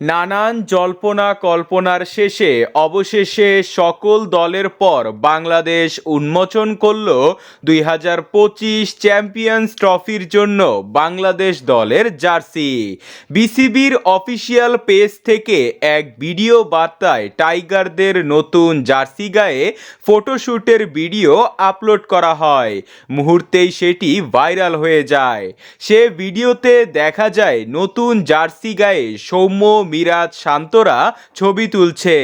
নানান জল্পনা কল্পনার শেষে অবশেষে সকল দলের পর বাংলাদেশ উন্মোচন করল দুই হাজার পঁচিশ চ্যাম্পিয়ন্স ট্রফির জন্য বাংলাদেশ দলের জার্সি। বিসিবির অফিসিয়াল পেজ থেকে এক ভিডিও বার্তায় টাইগারদের নতুন জার্সি গায়ে ফটোশ্যুটের ভিডিও আপলোড করা হয়। মুহূর্তেই সেটি ভাইরাল হয়ে যায়। সে ভিডিওতে দেখা যায়, নতুন জার্সি গায়ে সৌম্য মিরাজ শান্তরা ছবি তুলছে।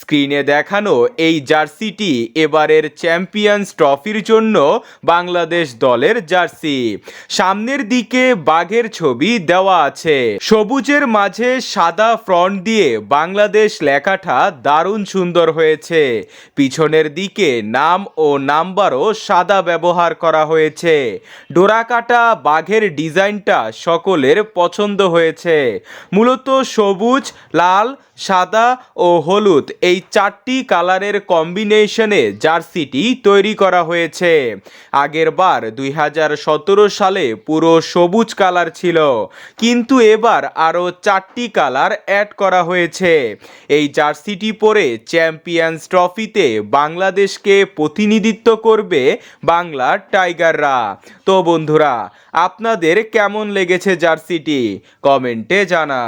স্ক্রিনে দেখানো এই জার্সিটি এবারের চ্যাম্পিয়ন্স ট্রফির জন্য বাংলাদেশ দলের জার্সি। সামনের দিকে বাঘের ছবি দেওয়া আছে। সবুজের মাঝে সাদা ফ্রন্ট দিয়ে বাংলাদেশ লেখাটা দারুণ সুন্দর হয়েছে। পিছনের দিকে নাম ও নাম্বারও সাদা ব্যবহার করা হয়েছে। ডোরাকাটা বাঘের ডিজাইনটা সকলের পছন্দ হয়েছে। মূলত সবুজ লাল, সাদা ও হলুদ এই চারটি কালারের কম্বিনেশনে জার্সিটি তৈরি করা হয়েছে। আগের বার দুই হাজার সতেরো সালে পুরো সবুজ কালার ছিল, কিন্তু এবার আরও চারটি কালার অ্যাড করা হয়েছে। এই জার্সিটি পরে চ্যাম্পিয়ন্স ট্রফিতে বাংলাদেশকে প্রতিনিধিত্ব করবে বাংলার টাইগাররা। তো বন্ধুরা, আপনাদের কেমন লেগেছে জার্সিটি? কমেন্টে জানা